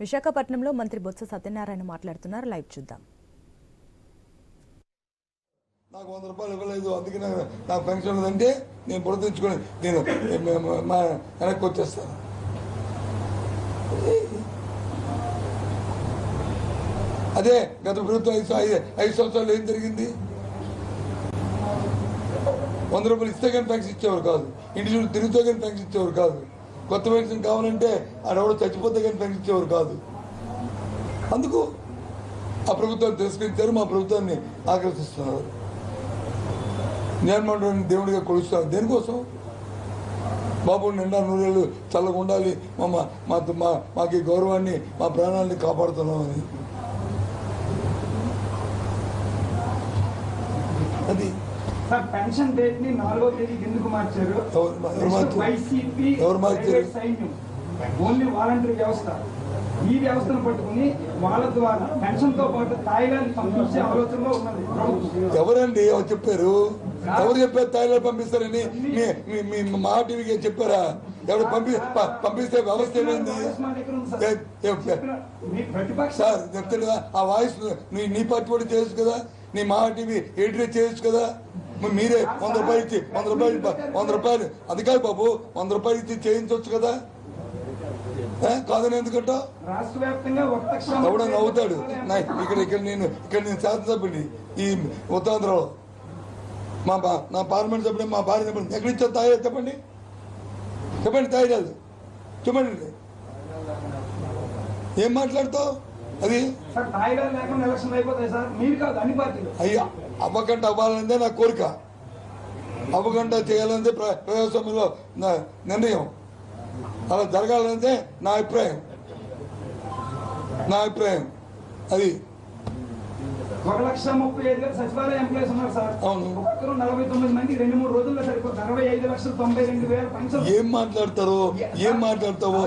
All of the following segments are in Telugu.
విశాఖపట్నంలో మంత్రి బొత్స సత్యనారాయణ మాట్లాడుతున్నారు. లైవ్ చూద్దాం. నాకు వంద రూపాయలు ఇవ్వలేదు. అందుకే నాకు నాకు పెన్షన్ ఉందంటే నేను పొడిపించుకొని నేను మా వెనక్కి వచ్చేస్తాను. అదే గత ప్రభుత్వం ఐదు ఐదు ఐదు సంవత్సరాలు ఏం జరిగింది? వంద రూపాయలు ఇస్తే కానీ పెన్షన్ ఇచ్చేవారు కాదు. ఇంటి చుట్టూ తిరుగుతో కానీ పెన్షన్ ఇచ్చేవారు కాదు. కొత్త మెడిసిన్ కావాలంటే ఆడెవడో చచ్చిపోతే కానీ పెంచేవారు కాదు. అందుకు ఆ ప్రభుత్వాన్ని తిరస్కరించారు మా ప్రభుత్వాన్ని ఆకర్షిస్తున్నారు. జగన్మోహన్ దేవుడిగా కొలుస్తారు దేనికోసం? బాబు నిండా నూరేళ్ళు చల్లగా ఉండాలి మా మా- మా మా మాకు ఈ గౌరవాన్ని మా ప్రాణాలని కాపాడుతున్నామని. అది సార్ పెన్షన్ డేట్ని నాలుగో తేదీకి ఎందుకు మార్చారు? వైసీపీ సైన్యం. ఓన్లీ వాలంటరీ వ్యవస్థ. ఈ వ్యవస్థను పట్టుకుని వాళ్ళ ద్వారా పెన్షన్తో పాటు తాయిలాండ్ పంపించే ఆలోచనలో ఉన్నది. ఎవరండి? ఎవరు చెప్పారు? ఎవరు చెప్పారు తాయిలాండ్ పంపిస్తారని? మీ మీ- టీవీకి చెప్పారా? ఎవరు పంపి పంపిస్తే వ్యవస్థ ఏమైంది? సార్. కదా ఆ వాయిస్ నీ నీ పార్టీ కూడా చేయొచ్చు కదా? నీ మా టీవీ ఎడిటర్ చేయొచ్చు కదా? మరి వంద రూపాయలు ఇచ్చి వంద రూపాయలు వంద రూపాయలు. అది కాదు బాబు వంద రూపాయలు ఇచ్చి చేయించవచ్చు కదా? ఏ? కాదని ఒక్క ఎవడో నవ్వుతాడు. ఇక్కడ ఇక్కడ నేను ఇక్కడ నేను శాసనసభ్యుని ఈ ఉత్తరాంధ్రలో. మా బా నా పార్లమెంట్ సభ్యుడు మా భార్య చెప్పండి. ఎక్కడి ఇచ్చా తాయి చెప్పండి? చెప్పండి తాయిరాదు చెప్పండి ఏం మాట్లాడతావు? అది? అయ్యా అవ్వకుండా అవ్వాలనేదే నా కోరిక. అవ్వకుండా చేయాలనేదే ప్ర- ప్రజాస్వామ్యంలో నా నిర్ణయం. అలా జరగాలనేదే నా అభిప్రాయం. నా అభిప్రాయం. అది. ఒక లక్ష ముప్పై ఐదు వేల సచివాలయ ఎంప్లాయీస్ ఉన్నారు సార్. అవును. ఒక్కరు నలభై తొమ్మిది మంది రెండు మూడు రోజుల్లో సరిపోతుంది. అరవై ఐదు లక్షల తొంభై రెండు వేల పెన్షన్. ఏం మాట్లాడతారో? ఏం మాట్లాడతావో?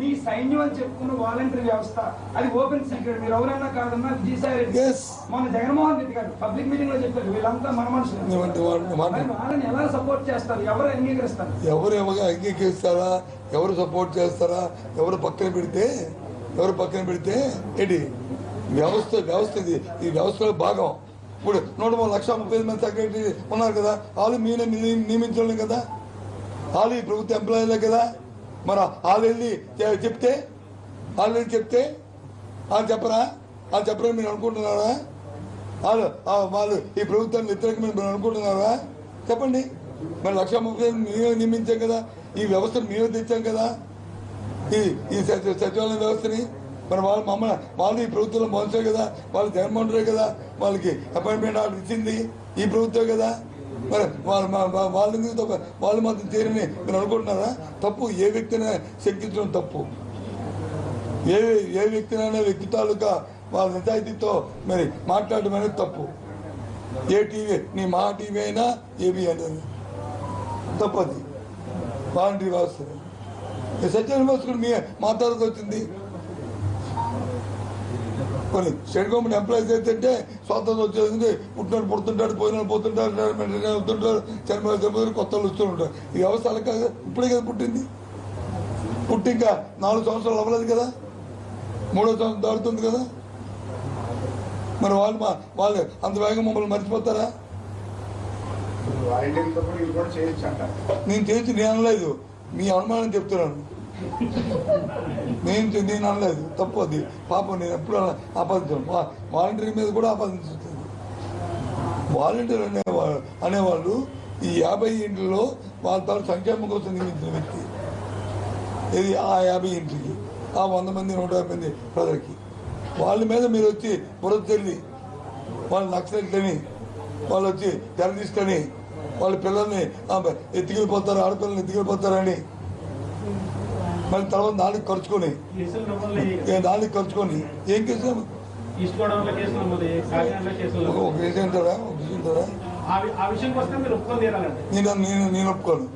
మీ సైన్యం అని చెప్పుకున్న వాలంటరీ వ్యవస్థ అది ఓపెన్ సీక్రెట్ మీరు ఎవరైనా కాదన్నా విజయసాయి రెడ్డి Yes. మొన్న జగన్మోహన్ రెడ్డి గారు పబ్లిక్ మీటింగ్లో చెప్పారు వీళ్ళంతా మన మనుషులు. వాళ్ళని ఎలా సపోర్ట్ చేస్తారు? ఎవరు అంగీకరిస్తారు? ఎవరు ఎవరు అంగీకరిస్తారా? ఎవరు సపోర్ట్ చేస్తారా? ఎవరు పక్కన పెడితే? ఎవరు పక్కన పెడితే? ఏంటి? వ్యవస్థ వ్యవస్థ ఇది ఈ వ్యవస్థలో భాగం. ఇప్పుడు నూట మూడు లక్ష ముప్పై మంది సెక్రటరీ ఉన్నారు కదా వాళ్ళు మీనే నియమించడం కదా. వాళ్ళు ఈ ప్రభుత్వ ఎంప్లాయీలే కదా. మరి వాళ్ళు వెళ్ళి చెప్తే వాళ్ళు వెళ్ళి చెప్తే వాళ్ళు చెప్పరా? వాళ్ళు చెప్పరని మీరు అనుకుంటున్నారా? వాళ్ళు వాళ్ళు ఈ ప్రభుత్వాన్ని వ్యతిరేకమైన మీరు అనుకుంటున్నారా? చెప్పండి. మరి లక్ష ముప్పై మేమే నియమించాం కదా. ఈ వ్యవస్థను మేమే తెచ్చాం కదా. ఈ ఈ సచివాలయ వ్యవస్థని. మరి వాళ్ళు మమ్మల్ని వాళ్ళు ఈ ప్రభుత్వంలో మోసే కదా వాళ్ళు జగన్మోహన్ రెడ్డి కదా వాళ్ళకి అపాయింట్మెంట్ ఆర్డర్ ఇచ్చింది ఈ ప్రభుత్వం కదా. మరి వాళ్ళు వాళ్ళ తప్ప వాళ్ళు మాత్రం చేరని మీరు అనుకుంటున్నారా? తప్పు ఏ వ్యక్తిని శంకించడం తప్పు. ఏ ఏ వ్యక్తినైనా వ్యక్తి తాలూకా వాళ్ళ నిజాయితీతో మరి మాట్లాడడం అనేది తప్పు. ఏ టీవీ నీ మా టీవీ అయినా ఏబీ అనేది తప్పది. వాలంటరీ వ్యవస్థ. ఈ సత్య కూడా మీ మాట్లాడుతూ వచ్చింది. కొన్ని స్టేట్ గవర్నమెంట్ ఎంప్లాయీస్ అయితే స్వాతంత్రం వచ్చేది పుట్టినాడు పుడుతుంటాడు పోయినాడు పోతుంటాడు వెంటనే వస్తుంటారు చనిపోయి చనిపోయి కొత్త వాళ్ళు వస్తూ ఉంటారు ఈ వ్యవస్థ కాదు ఇప్పుడే కదా పుట్టింది. పుట్టి ఇంకా నాలుగు సంవత్సరాలు అవ్వలేదు కదా మూడో సంవత్సరం దాడుతుంది కదా. మరి వాళ్ళు మా వాళ్ళు అంత వేగం మమ్మల్ని మర్చిపోతారా? నేను చేసి నేను అనలేదు. మీ అనుమానం చెప్తున్నాను. నేను నేను అనలేదు. తప్పు అది. పాపం నేను ఎప్పుడు అలా ఆపాదించాను. వాలంటీర్ మీద కూడా ఆపాదించుతుంది వాలంటీర్ అనేవాళ్ళు అనేవాళ్ళు ఈ యాభై ఇంట్లో వాళ్ళ తాను సంక్షేమం కోసం నియమించిన వ్యక్తి. ఇది ఆ యాభై ఇంటికి ఆ వంద మంది నూట యాభై మంది ప్రజలకి. వాళ్ళ మీద మీరు వచ్చి బురద చెల్లి వాళ్ళ నక్సలెట్లని వాళ్ళు వచ్చి తెరదీసుకొని వాళ్ళ పిల్లల్ని ఆ, ఎత్తుకెళ్ళిపోతారు ఆడపిల్లల్ని ఎత్తుకెళ్ళిపోతారని మళ్ళీ తర్వాత నాలుగు ఖర్చుకొని నాలుగు ఖర్చుకొని ఏం కేసు ఒక కేసు అంటారా? ఒక కేసు తీరాలండి. నేను నేను నేను ఒప్పుకోను.